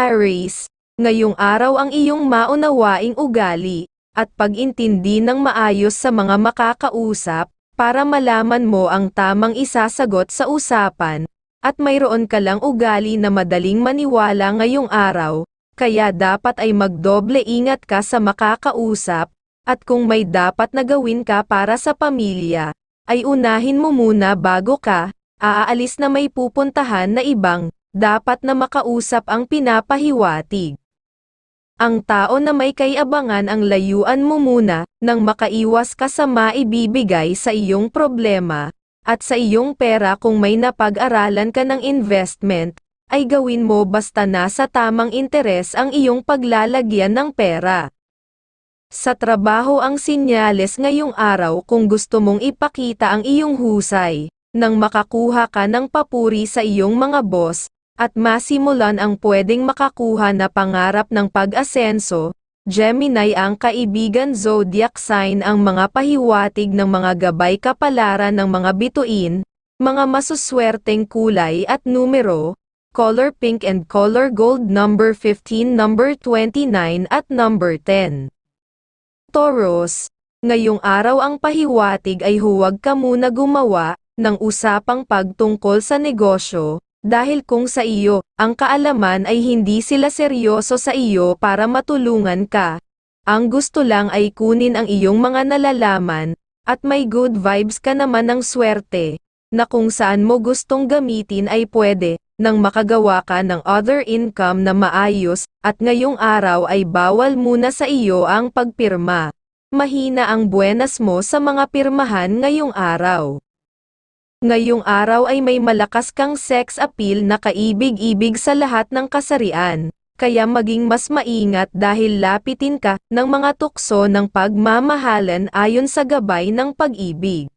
Aries, ngayong araw ang iyong maunawaing ugali, at pag-intindi ng maayos sa mga makakausap, para malaman mo ang tamang isasagot sa usapan, at mayroon ka lang ugali na madaling maniwala ngayong araw, kaya dapat ay magdoble ingat ka sa makakausap, at kung may dapat na gawin ka para sa pamilya, ay unahin mo muna bago ka, aalis na may pupuntahan na ibang, dapat na makausap ang pinapahiwatig. Ang tao na may kayabangan ang layuan mo muna, nang makaiwas ka sa maibibigay sa iyong problema, at sa iyong pera kung may napag-aralan ka ng investment, ay gawin mo basta nasa tamang interes ang iyong paglalagyan ng pera. Sa trabaho ang sinyales ngayong araw kung gusto mong ipakita ang iyong husay, nang makakuha ka ng papuri sa iyong mga boss, at masimulan ang pwedeng makakuha na pangarap ng pag-asenso, Gemini ang kaibigan zodiac sign ang mga pahiwatig ng mga gabay kapalaran ng mga bituin, mga masuswerteng kulay at numero, color pink and color gold number 15 number 29 at number 10. Taurus, ngayong araw ang pahiwatig ay huwag ka muna gumawa ng usapang pagtungkol sa negosyo, dahil kung sa iyo, ang kaalaman ay hindi sila seryoso sa iyo para matulungan ka. Ang gusto lang ay kunin ang iyong mga nalalaman, at may good vibes ka naman ng swerte, na kung saan mo gustong gamitin ay pwede, nang makagawa ka ng other income na maayos, at ngayong araw ay bawal muna sa iyo ang pagpirma. Mahina ang buenas mo sa mga pirmahan ngayong araw. Ngayong araw ay may malakas kang sex appeal na kaibig-ibig sa lahat ng kasarian, kaya maging mas maingat dahil lapitin ka ng mga tukso ng pagmamahalan ayon sa gabay ng pag-ibig.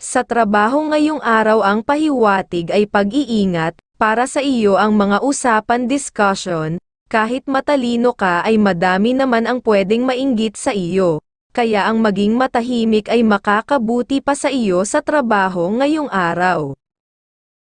Sa trabaho ngayong araw ang pahiwatig ay pag-iingat, para sa iyo ang mga usapan discussion, kahit matalino ka ay madami naman ang pwedeng mainggit sa iyo kaya ang maging matahimik ay makakabuti pa sa iyo sa trabaho ngayong araw.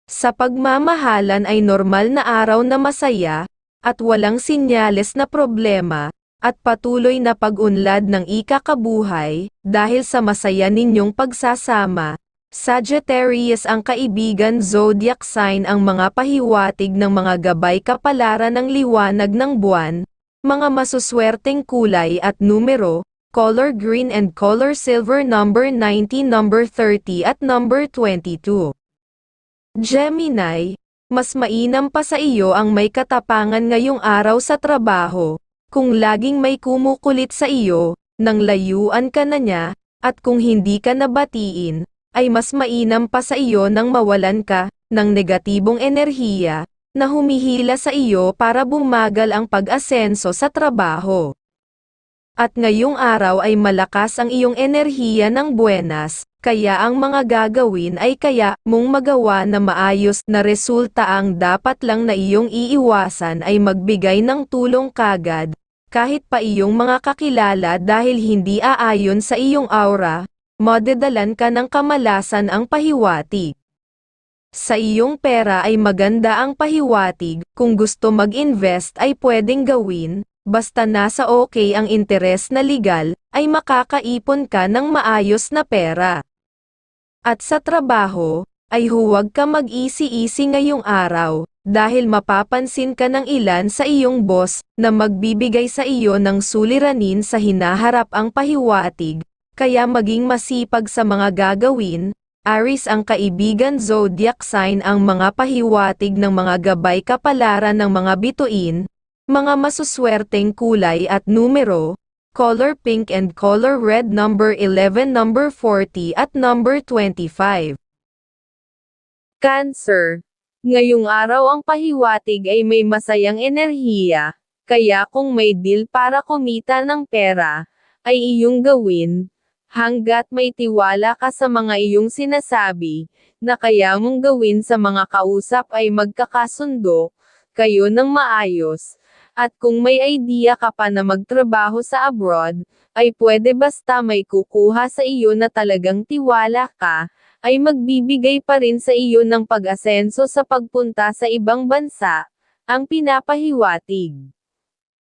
Sa pagmamahalan ay normal na araw na masaya, at walang sinyales na problema, at patuloy na pag-unlad ng ikakabuhay, dahil sa masaya ninyong pagsasama. Sagittarius ang kaibigan zodiac sign ang mga pahiwatig ng mga gabay kapalaran ng liwanag ng buwan, mga masuswerteng kulay at numero, color green and color silver number 90 number 30 at number 22. Gemini, mas mainam pa sa iyo ang may katapangan ngayong araw sa trabaho, kung laging may kumukulit sa iyo, nang layuan ka na niya, at kung hindi ka nabatiin, ay mas mainam pa sa iyo nang mawalan ka, ng negatibong enerhiya, na humihila sa iyo para bumagal ang pag-asenso sa trabaho. At ngayong araw ay malakas ang iyong enerhiya ng buenas, kaya ang mga gagawin ay kaya mong magawa na maayos na resulta ang dapat lang na iyong iiwasan ay magbigay ng tulong kagad, kahit pa iyong mga kakilala dahil hindi aayon sa iyong aura, madedalan ka ng kamalasan ang pahiwatig. Sa iyong pera ay maganda ang pahiwatig, kung gusto mag-invest ay pwedeng gawin, basta nasa okay ang interes na legal, ay makakaipon ka ng maayos na pera. At sa trabaho, ay huwag ka mag-easy-easy ngayong araw, dahil mapapansin ka ng ilan sa iyong boss, na magbibigay sa iyo ng suliranin sa hinaharap ang pahiwatig, kaya maging masipag sa mga gagawin, Aris ang kaibigan zodiac sign ang mga pahiwatig ng mga gabay kapalaran ng mga bituin, mga masuswerteng kulay at numero, color pink and color red number 11 number 40 at number 25. Cancer. Ngayong araw ang pahiwatig ay may masayang enerhiya, kaya kung may deal para kumita ng pera, ay iyong gawin, hanggat may tiwala ka sa mga iyong sinasabi, na kaya mong gawin sa mga kausap ay magkakasundo, kayo ng maayos, at kung may idea ka pa na magtrabaho sa abroad, ay pwede basta may kukuha sa iyo na talagang tiwala ka, ay magbibigay pa rin sa iyo ng pag-asenso sa pagpunta sa ibang bansa, ang pinapahiwatig.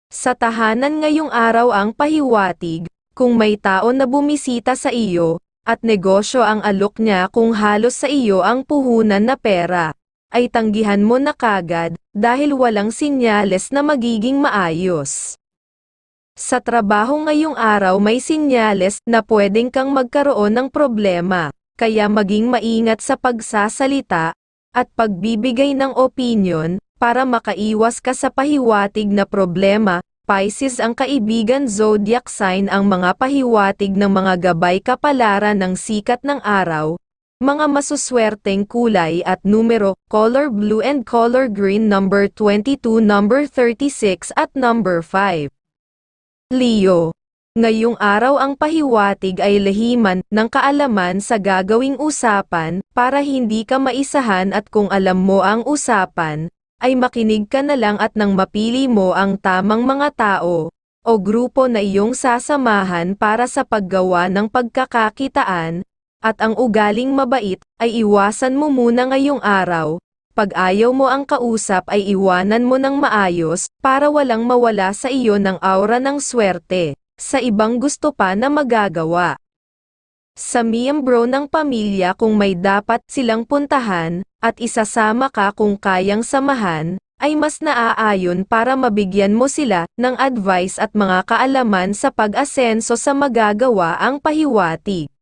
Sa tahanan ngayong araw ang pahiwatig, kung may tao na bumisita sa iyo, at negosyo ang alok niya kung halos sa iyo ang puhunan na pera, ay tanggihan mo na kagad, dahil walang sinyales na magiging maayos. Sa trabaho ngayong araw may sinyales na pwedeng kang magkaroon ng problema, kaya maging maingat sa pagsasalita, at pagbibigay ng opinion, para makaiwas ka sa pahiwatig na problema, Pisces ang kaibigan zodiac sign ang mga pahiwatig ng mga gabay kapalaran ng sikat ng araw, mga masuswerteng kulay at numero, color blue and color green number 22 number 36 at number 5. Leo. Ngayong araw ang pahiwatig ay lehiman ng kaalaman sa gagawing usapan para hindi ka maisahan at kung alam mo ang usapan, ay makinig ka na lang at nang mapili mo ang tamang mga tao o grupo na iyong sasamahan para sa paggawa ng pagkakakitaan, at ang ugaling mabait ay iwasan mo muna ngayong araw. Pag ayaw mo ang kausap ay iwanan mo ng maayos para walang mawala sa iyo ng aura ng swerte sa ibang gusto pa na magagawa. Sa miyembro ng pamilya kung may dapat silang puntahan, at isasama ka kung kayang samahan, ay mas naaayon para mabigyan mo sila ng advice at mga kaalaman sa pag-asenso sa magagawa ang pahiwati.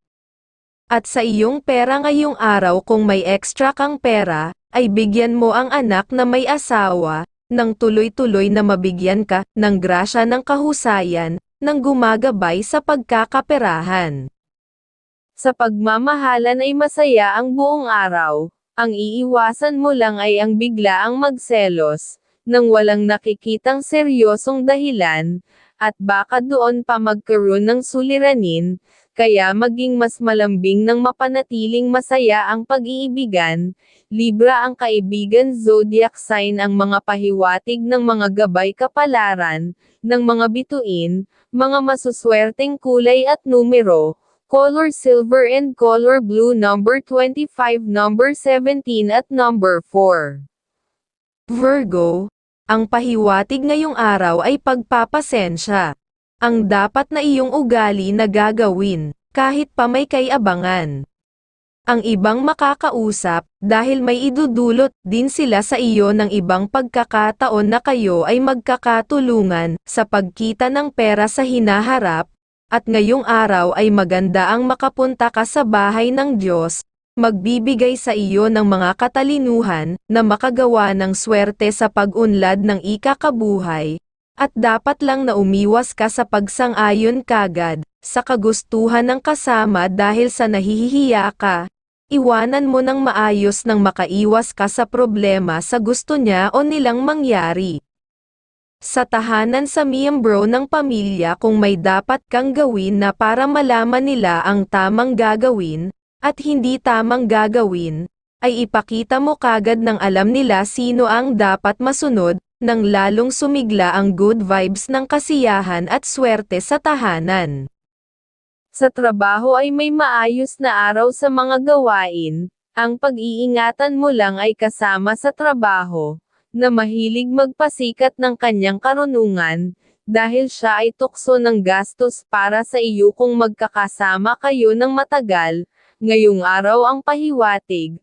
At sa iyong pera ngayong araw kung may extra kang pera, ay bigyan mo ang anak na may asawa, nang tuloy-tuloy na mabigyan ka ng grasya ng kahusayan, nang gumagabay sa pagkakaperahan. Sa pagmamahalan ay masaya ang buong araw. Ang iiwasan mo lang ay ang biglaang magselos, nang walang nakikitang seryosong dahilan, at baka doon pa magkaroon ng suliranin, kaya maging mas malambing ng mapanatiling masaya ang pag-iibigan, Libra ang kaibigan zodiac sign ang mga pahiwatig ng mga gabay kapalaran, ng mga bituin, mga masuswerteng kulay at numero, color silver and color blue number 25 number 17 at number 4. Virgo, ang pahiwatig ngayong araw ay pagpapasensya. Ang dapat na iyong ugali na gagawin, kahit pa may kayabangan. Ang ibang makakausap, dahil may idudulot din sila sa iyo ng ibang pagkakataon na kayo ay magkakatulungan sa pagkita ng pera sa hinaharap, at ngayong araw ay maganda ang makapunta ka sa bahay ng Diyos, magbibigay sa iyo ng mga katalinuhan na makagawa ng swerte sa pag-unlad ng ikakabuhay, at dapat lang na umiwas ka sa pagsang-ayon kagad, sa kagustuhan ng kasama dahil sa nahihiya ka, iwanan mo ng maayos nang makaiwas ka sa problema sa gusto niya o nilang mangyari. Sa tahanan sa miyembro ng pamilya kung may dapat kang gawin na para malaman nila ang tamang gagawin, at hindi tamang gagawin, ay ipakita mo kagad ng alam nila sino ang dapat masunod, nang lalong sumigla ang good vibes ng kasiyahan at swerte sa tahanan. Sa trabaho ay may maayos na araw sa mga gawain, ang pag-iingatan mo lang ay kasama sa trabaho, na mahilig magpasikat ng kanyang karunungan, dahil siya ay tukso ng gastos para sa iyo kung magkakasama kayo ng matagal, ngayong araw ang pahiwatig.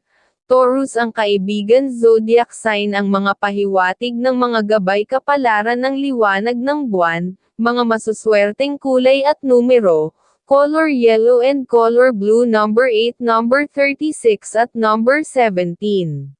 Taurus ang kaibigan zodiac sign ang mga pahiwatig ng mga gabay kapalaran ng liwanag ng buwan, mga masuswerteng kulay at numero, color yellow and color blue number 8 number 36 at number 17.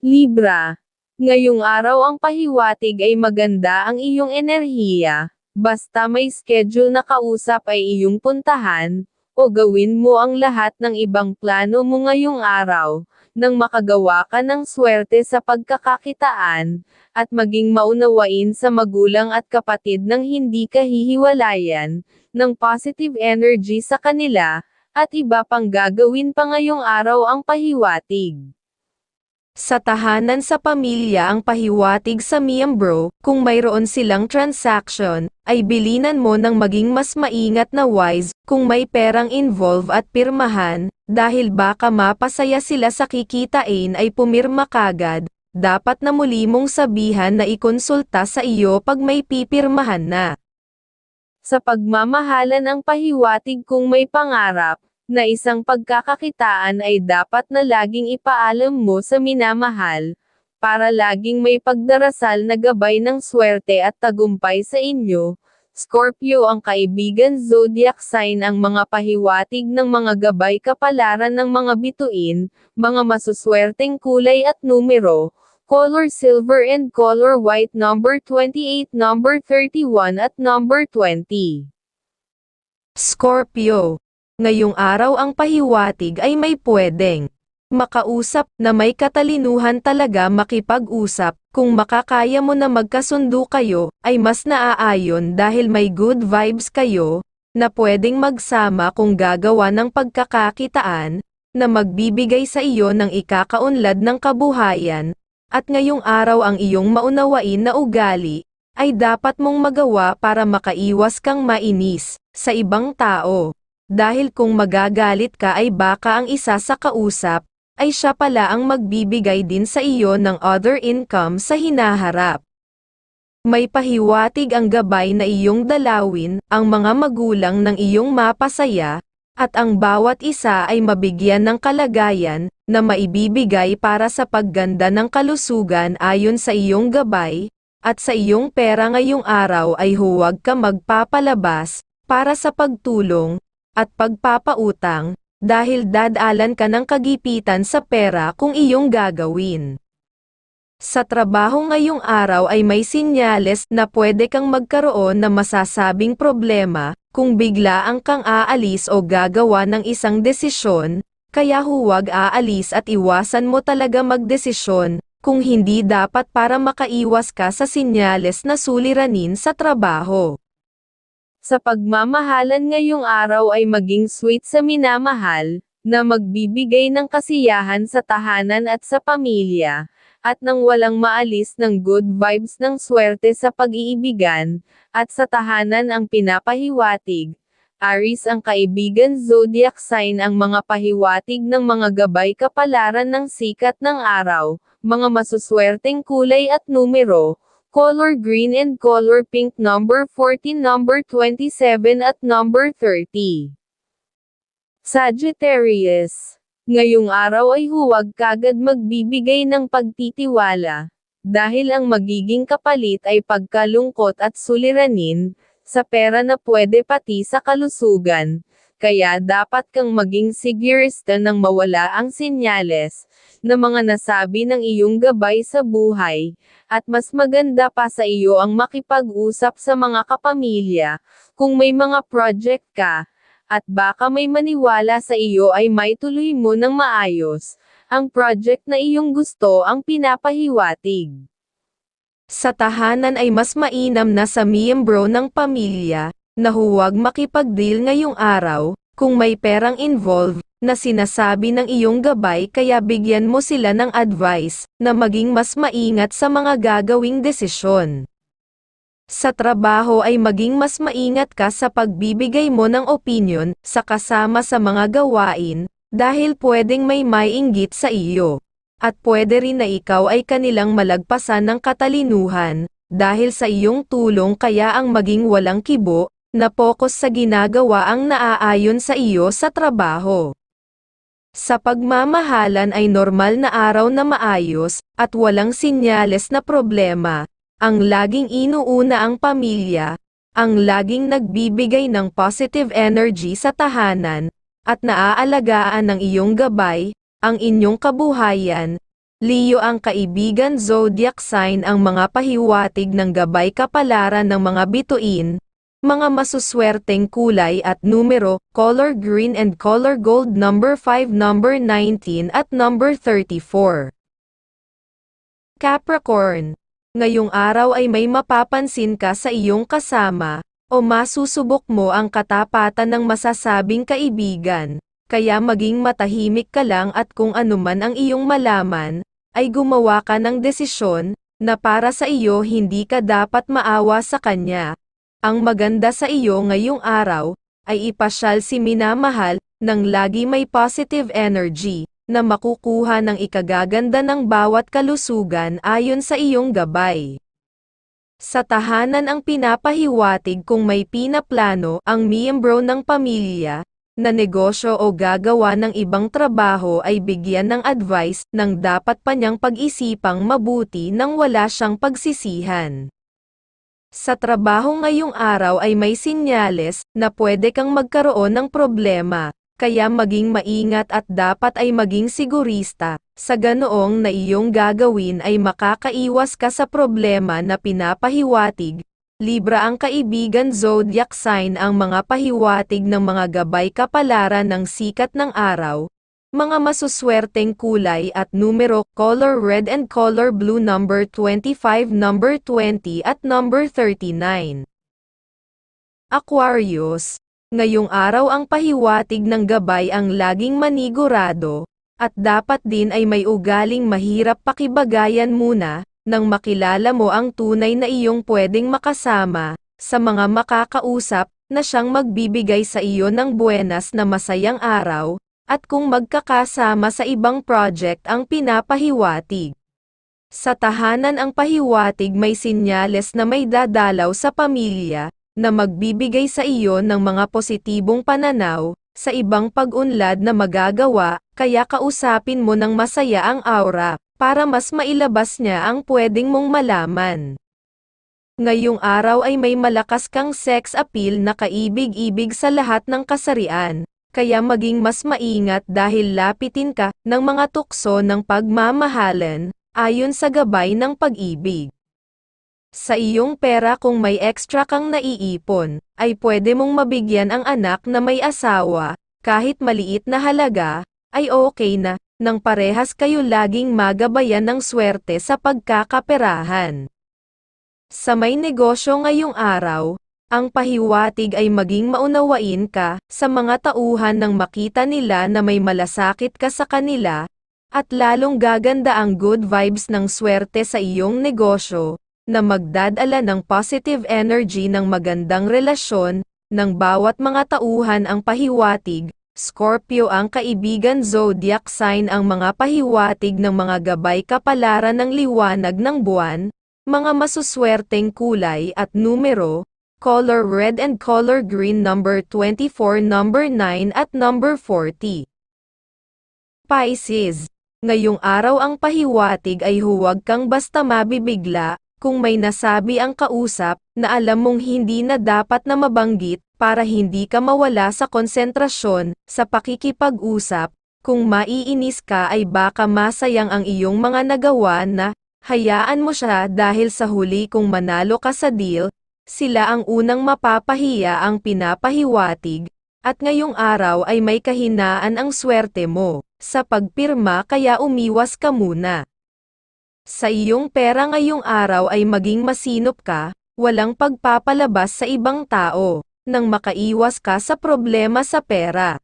Libra. Ngayong araw ang pahiwatig ay maganda ang iyong enerhiya, basta may schedule na kausap ay iyong puntahan, o gawin mo ang lahat ng ibang plano mo ngayong araw, nang makagawa ka ng swerte sa pagkakakitaan, at maging maunawain sa magulang at kapatid ng hindi kahihiwalayan, ng positive energy sa kanila, at iba pang gagawin pa ngayong araw ang pahiwatig. Sa tahanan sa pamilya ang pahiwatig sa miyembro, kung mayroon silang transaction, ay bilinan mo ng maging mas maingat na wise, kung may perang involve at pirmahan, dahil baka mapasaya sila sa kikitain ay pumirma kagad, dapat na muli mong sabihan na ikonsulta sa iyo pag may pipirmahan na. Sa pagmamahalan ang pahiwatig kung may pangarap, na isang pagkakakitaan ay dapat na laging ipaalam mo sa minamahal, para laging may pagdarasal na gabay ng swerte at tagumpay sa inyo. Scorpio ang kaibigan zodiac sign ang mga pahiwatig ng mga gabay kapalaran ng mga bituin, mga masuswerteng kulay at numero, color silver and color white number 28, number 31 at number 20. Scorpio. Ngayong araw ang pahiwatig ay may pwedeng makausap na may katalinuhan talaga makipag-usap, kung makakaya mo na magkasundo kayo, ay mas naaayon dahil may good vibes kayo, na pwedeng magsama kung gagawa ng pagkakakitaan, na magbibigay sa iyo ng ikakaunlad ng kabuhayan, at ngayong araw ang iyong maunawain na ugali, ay dapat mong magawa para makaiwas kang mainis, sa ibang tao. Dahil kung magagalit ka ay baka ang isa sa kausap, ay siya pala ang magbibigay din sa iyo ng other income sa hinaharap. May pahiwatig ang gabay na iyong dalawin, ang mga magulang ng iyong mapasaya, at ang bawat isa ay mabigyan ng kalagayan, na maibibigay para sa pagganda ng kalusugan ayon sa iyong gabay, at sa iyong pera ngayong araw ay huwag ka magpapalabas, para sa pagtulong, at pagpapautang, dahil dadalan ka ng kagipitan sa pera kung iyong gagawin. Sa trabaho ngayong araw ay may sinyales na pwede kang magkaroon ng masasabing problema, kung bigla ang kang aalis o gagawa ng isang desisyon, kaya huwag aalis at iwasan mo talaga magdesisyon, kung hindi dapat para makaiwas ka sa sinyales na suliranin sa trabaho. Sa pagmamahalan ngayong araw ay maging sweet sa minamahal, na magbibigay ng kasiyahan sa tahanan at sa pamilya, at nang walang maalis ng good vibes ng swerte sa pag-iibigan, at sa tahanan ang pinapahiwatig. Aris ang kaibigan zodiac sign ang mga pahiwatig ng mga gabay kapalaran ng sikat ng araw, mga masuswerteng kulay at numero, color green and color pink number 14 number 27 at number 30. Sagittarius. Ngayong araw ay huwag kagad magbibigay ng pagtitiwala, dahil ang magiging kapalit ay pagkalungkot at suliranin, sa pera na pwede pati sa kalusugan, kaya dapat kang maging sigurista nang mawala ang sinyales, na mga nasabi ng iyong gabay sa buhay, at mas maganda pa sa iyo ang makipag-usap sa mga kapamilya, kung may mga project ka, at baka may maniwala sa iyo ay may tuloy mo ng maayos, ang project na iyong gusto ang pinapahiwatig. Sa tahanan ay mas mainam na sa miyembro ng pamilya, na huwag makipag-deal ngayong araw, kung may perang involved, na sinasabi ng iyong gabay kaya bigyan mo sila ng advice, na maging mas maingat sa mga gagawing desisyon. Sa trabaho ay maging mas maingat ka sa pagbibigay mo ng opinion, sa kasama sa mga gawain, dahil pwedeng may maiinggit sa iyo. At pwede rin na ikaw ay kanilang malagpasan ng katalinuhan, dahil sa iyong tulong kaya ang maging walang kibo, na focus sa ginagawa ang naaayon sa iyo sa trabaho. Sa pagmamahalan ay normal na araw na maayos, at walang sinyales na problema, ang laging inuuna ang pamilya, ang laging nagbibigay ng positive energy sa tahanan, at naaalagaan ng iyong gabay, ang inyong kabuhayan. Leo ang kaibigan zodiac sign ang mga pahiwatig ng gabay kapalaran ng mga bituin, mga masuswerteng kulay at numero, color green and color gold number 5 number 19 at number 34. Capricorn. Ngayong araw ay may mapapansin ka sa iyong kasama, o masusubok mo ang katapatan ng masasabing kaibigan, kaya maging matahimik ka lang at kung anuman ang iyong malaman, ay gumawa ka ng desisyon, na para sa iyo hindi ka dapat maawa sa kanya. Ang maganda sa iyo ngayong araw, ay ipasyal si minamahal, nang lagi may positive energy, na makukuha ng ikagaganda ng bawat kalusugan ayon sa iyong gabay. Sa tahanan ang pinapahiwatig kung may pinaplano ang miyembro ng pamilya, na negosyo o gagawa ng ibang trabaho ay bigyan ng advice ng dapat pa niyang pag-isipang mabuti nang wala siyang pagsisihan. Sa trabaho ngayong araw ay may sinyales na pwede kang magkaroon ng problema, kaya maging maingat at dapat ay maging sigurista, sa ganoong na iyong gagawin ay makakaiwas ka sa problema na pinapahiwatig. Libra ang kaibigan zodiac sign ang mga pahiwatig ng mga gabay kapalaran ng sikat ng araw, mga masuswerteng kulay at numero, color red and color blue number 25, number 20 at number 39. Aquarius, ngayong araw ang pahiwatig ng gabay ang laging manigurado, at dapat din ay may ugaling mahirap pakibagayan muna, nang makilala mo ang tunay na iyong pwedeng makasama, sa mga makakausap, na siyang magbibigay sa iyo ng buenas na masayang araw, at kung magkakasama sa ibang project ang pinapahiwatig. Sa tahanan ang pahiwatig may sinyales na may dadalaw sa pamilya, na magbibigay sa iyo ng mga positibong pananaw, sa ibang pag-unlad na magagawa, kaya kausapin mo ng masaya ang aura, para mas mailabas niya ang pwedeng mong malaman. Ngayong araw ay may malakas kang sex appeal na kaibig-ibig sa lahat ng kasarian, kaya maging mas maingat dahil lapitin ka ng mga tukso ng pagmamahalan, ayon sa gabay ng pag-ibig. Sa iyong pera kung may extra kang naiipon, ay pwede mong mabigyan ang anak na may asawa, kahit maliit na halaga, ay okay na, nang parehas kayo laging magabayan ng swerte sa pagkakaperahan. Sa may negosyo ngayong araw, ang pahiwatig ay maging maunawain ka sa mga tauhan nang makita nila na may malasakit ka sa kanila, at lalong gaganda ang good vibes ng swerte sa iyong negosyo, na magdadala ng positive energy ng magandang relasyon, ng bawat mga tauhan ang pahiwatig, Scorpio ang kaibigan zodiac sign ang mga pahiwatig ng mga gabay kapalaran ng liwanag ng buwan, mga masuswerteng kulay at numero, color red and color green number 24, number 9 at number 40. Pisces, ngayong araw ang pahiwatig ay huwag kang basta mabibigla, kung may nasabi ang kausap, na alam mong hindi na dapat na mabanggit, para hindi ka mawala sa konsentrasyon, sa pakikipag-usap, kung maiinis ka ay baka masayang ang iyong mga nagawa na, hayaan mo siya dahil sa huli kung manalo ka sa deal, sila ang unang mapapahiya ang pinapahiwatig, at ngayong araw ay may kahinaan ang swerte mo, sa pagpirma kaya umiwas ka muna. Sa iyong pera ngayong araw ay maging masinop ka, walang pagpapalabas sa ibang tao, nang makaiwas ka sa problema sa pera.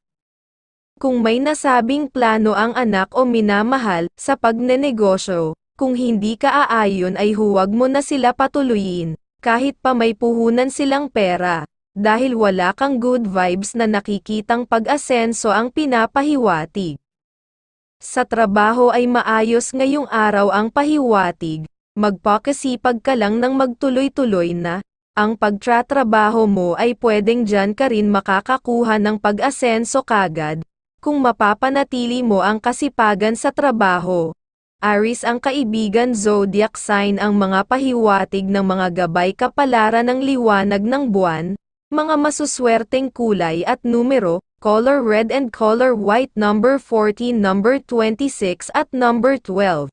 Kung may nasabing plano ang anak o minamahal sa pagnenegosyo, kung hindi ka aayon ay huwag mo na sila patuloyin, kahit pa may puhunan silang pera, dahil wala kang good vibes na nakikitang pag-asenso ang pinapahiwatig. Sa trabaho ay maayos ngayong araw ang pahiwatig, magpakasipag ka lang ng magtuloy-tuloy na, ang pagtratrabaho mo ay pwedeng dyan ka rin makakakuha ng pag-asenso kagad, kung mapapanatili mo ang kasipagan sa trabaho. Aris ang kaibigan zodiac sign ang mga pahiwatig ng mga gabay kapalaran ng liwanag ng buwan, mga masuswerteng kulay at numero, color red and color white number 14, number 26 at number 12.